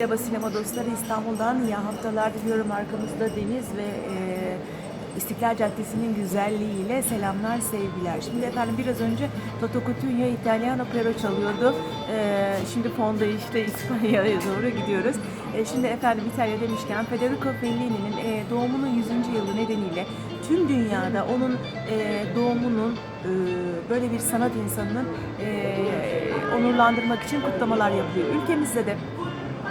Merhaba sinema dostları İstanbul'dan iyi haftalar diliyorum arkamızda deniz ve e, İstiklal Caddesi'nin güzelliğiyle selamlar sevgiler. Şimdi efendim biraz önce Toto Cutugno Italiano Pero çalıyordu. E, şimdi fonda işte İspanya'ya doğru gidiyoruz. E, şimdi efendim İtalya demişken Federico Fellini'nin e, doğumunun 100. yılı nedeniyle tüm dünyada onun e, doğumunun e, böyle bir sanat insanının e, onurlandırmak için kutlamalar yapıyor. Ülkemizde de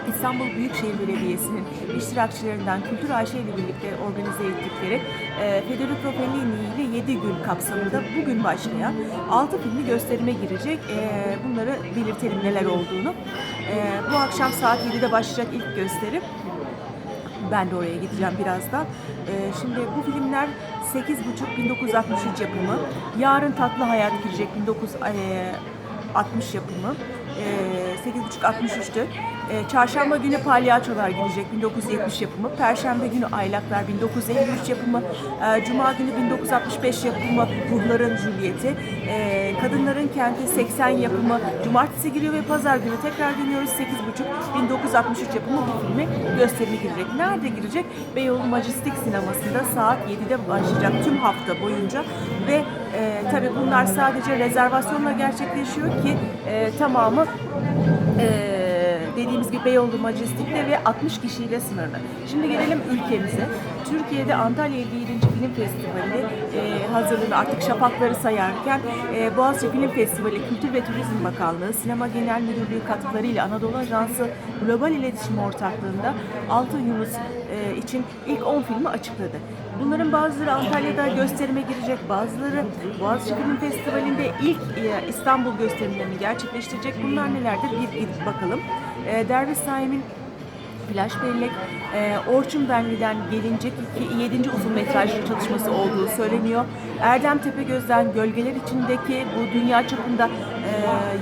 İstanbul Büyükşehir Belediyesi'nin iştirakçılarından Kültür AŞ ile birlikte organize ettikleri e, Federico Fellini ile 7 gün kapsamında bugün başlayan 6 filmi gösterime girecek. E, bunları belirtelim neler olduğunu. E, bu akşam saat 7'de başlayacak ilk gösterim. Ben de oraya gideceğim birazdan. Ee, şimdi bu filmler 8.5 1963 yapımı. Yarın Tatlı Hayat girecek 1960 yapımı. Ee, 8.5 63'tü. Ee, Çarşamba günü Palyaçolar girecek 1970 yapımı. Perşembe günü Aylaklar 1953 yapımı. Ee, Cuma günü 1965 yapımı Ruhların Juliet'i. Ee, Kadınların Kenti 80 yapımı. Cumartesi giriyor ve pazar günü tekrar dönüyoruz 8.5 1963 yapımı bu filmi gösterime girecek. Nerede girecek? Beyoğlu Majestic Sineması'nda saat 7'de başlayacak tüm hafta boyunca ve e, tabii bunlar sadece rezervasyonla gerçekleşiyor ki e, tamamı e, dediğimiz gibi Beyoğlu Majestic'te ve 60 kişiyle sınırlı. Şimdi gelelim ülkemize. Türkiye'de Antalya 57. Film Festivali e, hazırlığını artık şafakları sayarken e, Boğaziçi Film Festivali Kültür ve Turizm Bakanlığı Sinema Genel Müdürlüğü katkılarıyla Anadolu Ajansı Global İletişim Ortaklığında Altın Yunus e, için ilk 10 filmi açıkladı. Bunların bazıları Antalya'da gösterime girecek, bazıları Boğaziçi Film Festivali'nde ilk e, İstanbul gösterimlerini gerçekleştirecek. Bunlar nelerdir? Bir gidip bakalım. E, Derviş Saim'in Flash Bellek, e, Orçun Benli'den gelinecek iki, 7. uzun metrajlı çalışması olduğu söyleniyor. Erdem Tepegöz'den Gölgeler içindeki bu dünya çapında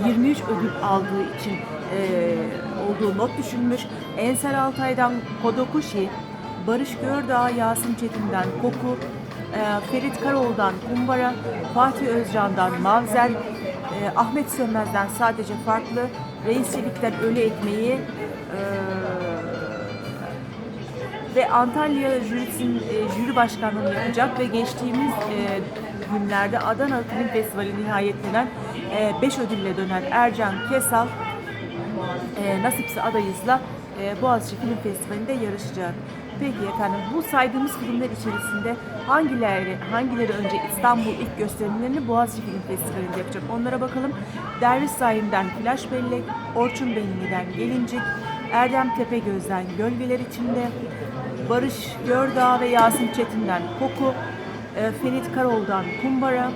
e, 23 ödül aldığı için e, olduğu not düşünmüş. Ensar Altay'dan Kodokushi, Barış Gördağ, Yasin Çetin'den Koku, e, Ferit Karoğlu'dan Kumbara, Fatih Özcan'dan Mavzer, e, Ahmet Sönmez'den Sadece Farklı, Reis Çelik'ten Ölü Ekmeği, e, ve Antalya jürisinin e, jüri başkanlığını yapacak ve geçtiğimiz günlerde Adana Film Festivali nihayetlenen 5 ödülle dönen Ercan Kesal e, Nasipse adayızla Boğaziçi Film Festivali'nde yarışacak. Peki efendim bu saydığımız filmler içerisinde hangileri hangileri önce İstanbul ilk gösterimlerini Boğaziçi Film Festivali'nde yapacak? Onlara bakalım. Derviş Saim'den Flash Bellek, Orçun Benli'den Gelincik, Erdem Tepegöz'den Gölgeler İçinde, Barış Gördağ ve Yasin Çetin'den Koku, e, Ferit Karol'dan Kumbara,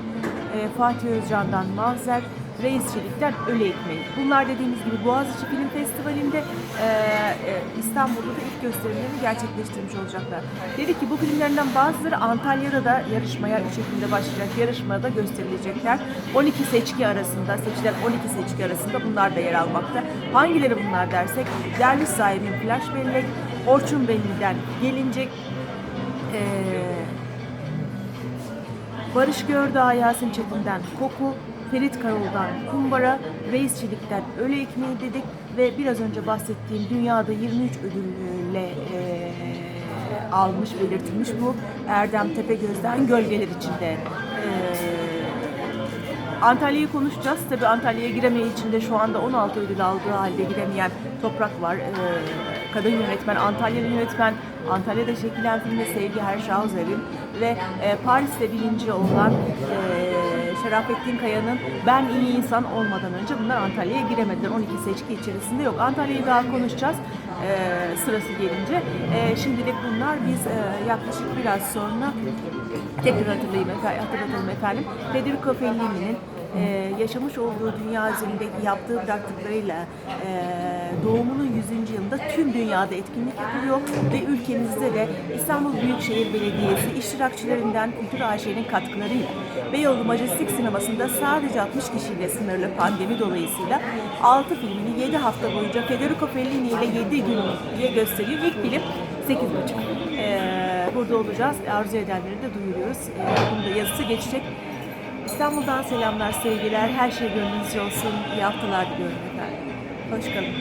e, Fatih Özcan'dan Mavzer, Reis Çelik'ten Ölü Ekmeği. Bunlar dediğimiz gibi Boğaziçi Film Festivali'nde e, e, İstanbul'da da ilk gösterimlerini gerçekleştirmiş olacaklar. Dedi ki bu filmlerinden bazıları Antalya'da da yarışmaya bir şekilde başlayacak. Yarışmada gösterilecekler. 12 seçki arasında, seçilen 12 seçki arasında bunlar da yer almakta. Hangileri bunlar dersek, Derviş Sahibin Flash Bellek, Orçun Belli'den Gelincik, e, Barış Gördağ, Yasin Çetin'den Koku, Ferit Karol'dan Kumbara, Reis Çelik'ten Ölü Ekmeği dedik ve biraz önce bahsettiğim dünyada 23 ödülle e, almış, belirtilmiş bu Erdem Tepegöz'den Gölgeler içinde. E, Antalya'yı konuşacağız. Tabii Antalya'ya giremeyi içinde şu anda 16 ödül aldığı halde giremeyen Toprak var. Ee, kadın yönetmen, Antalyalı yönetmen, Antalya'da çekilen filmde Sevgi Herşauzer'in ve e, Paris'te birinci olan e, Şerafettin Kaya'nın Ben iyi insan olmadan önce bunlar Antalya'ya giremediler. 12 seçki içerisinde yok. Antalya'yı daha konuşacağız e, sırası gelince. E, şimdilik bunlar biz e, yaklaşık biraz sonra tekrar hatırlayayım hatırlatalım efendim. Federico Fellini'nin e, yaşamış olduğu dünya üzerindeki yaptığı bıraktıklarıyla e, doğumunun 100. yılında tüm dünyada etkinlik yapılıyor ve ülkemizde de İstanbul Büyükşehir Belediyesi iştirakçılarından Kültür AŞ'nin katkılarıyla Beyoğlu Majestic Sineması'nda sadece 60 kişiyle sınırlı pandemi dolayısıyla 6 filmini 7 hafta boyunca Federico Fellini ile 7 gün diye gösteriyor. İlk film 8.5. Ee, burada olacağız. Arzu edenleri de duyuruyoruz. Ee, bunun da yazısı geçecek. İstanbul'dan selamlar, sevgiler. Her şey gönlünüzce olsun. İyi haftalar diliyorum efendim. Hoşçakalın.